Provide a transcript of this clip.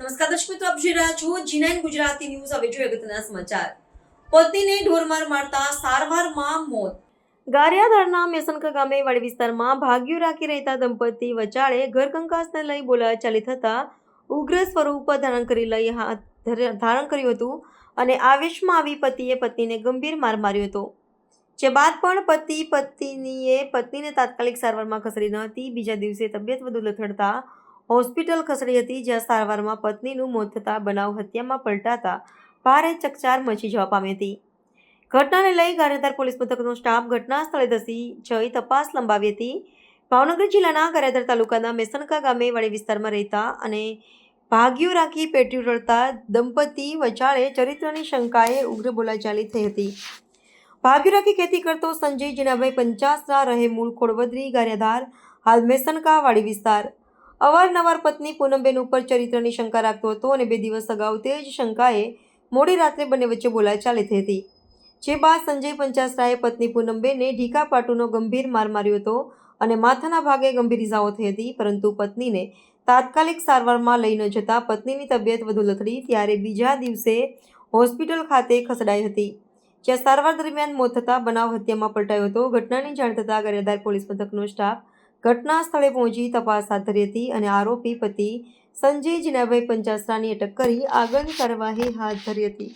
નમસ્કાર દર્શક, મિત્રો, આપ જોઈ રહ્યા છો જીનાઇન ગુજરાતી ન્યૂઝ હવે જોઈએ અગત્યના સમાચાર. પત્નીને ઢોરમાર મારતા સારવારમાં મોત. ગારિયાધારના મેસનકા ગામે વાડી વિસ્તારમાં ભાગ્યું રાખી રહેતા દંપતી વચાળે ઘર કંકાસને લઈ બોલાચાલી થતા ઉગ્ર સ્વરૂપ ધારણ કરી લઈ હાથ ધારણ કર્યું હતું અને આવેશમાં આવી પતિએ પત્નીને ગંભીર માર માર્યો હતો. જે બાદ પણ પતિ, પત્નીએ પત્નીને તાત્કાલિક સારવારમાં ખસેડી ન હતી. બીજા દિવસે તબિયત વધુ લથડતા હોસ્પિટલ ખસેડી હતી જ્યાં સારવારમાં પત્નીનું મોત થતાં બનાવ હત્યામાં પલટાતા ભારે ચકચાર મચી જવા પામી હતી. ઘટનાને લઈ ગારેદાર પોલીસ મથકનો સ્ટાફ ઘટના સ્થળે ધસી જઈ તપાસ લંબાવી હતી. ભાવનગર જિલ્લાના ગારિયાધાર તાલુકાના મેસનકા ગામે વાડી વિસ્તારમાં રહેતા અને ભાગ્યો રાખી પેટ્યું રડતા દંપતી વચાળે ચરિત્રની શંકાએ ઉગ્ર બોલાચાલી થઈ હતી. ભાગ્યો રાખી ખેતી કરતો સંજય જીનાભાઈ પંચાસના રહે મૂળ ખોડવદરી ગારેધાર હાલ મેસનકા વાડી વિસ્તાર. અવારનવાર પત્ની પૂનમબેન ઉપર ચરિત્રની શંકા રાખતો હતો અને બે દિવસ અગાઉ તે જ શંકાએ મોડી રાત્રે બંને વચ્ચે બોલાચાલી થઈ હતી. જે બાદ સંજય પંચાસરાએ પત્ની પૂનમબેને ઢીકા પાટુનો ગંભીર માર માર્યો હતો અને માથાના ભાગે ગંભીર ઇજાઓ થઈ હતી, પરંતુ પત્નીને તાત્કાલિક સારવારમાં લઈ ન જતાં પત્નીની તબિયત વધુ લથડી ત્યારે બીજા દિવસે હોસ્પિટલ ખાતે ખસેડાઈ હતી. જ્યાં સારવાર દરમિયાન મોત થતાં બનાવ હત્યામાં પલટાયો હતો. ઘટનાની જાણ થતાં ગરિયાદાર પોલીસ મથકનો સ્ટાફ ઘટના સ્થળે પહોંચી તપાસ હાથ ધરી હતી અને આરોપી પતિ સંજય જીનાભાઈ પંચાસરાની અટક કરી આગળની કાર્યવાહી હાથ ધરી હતી.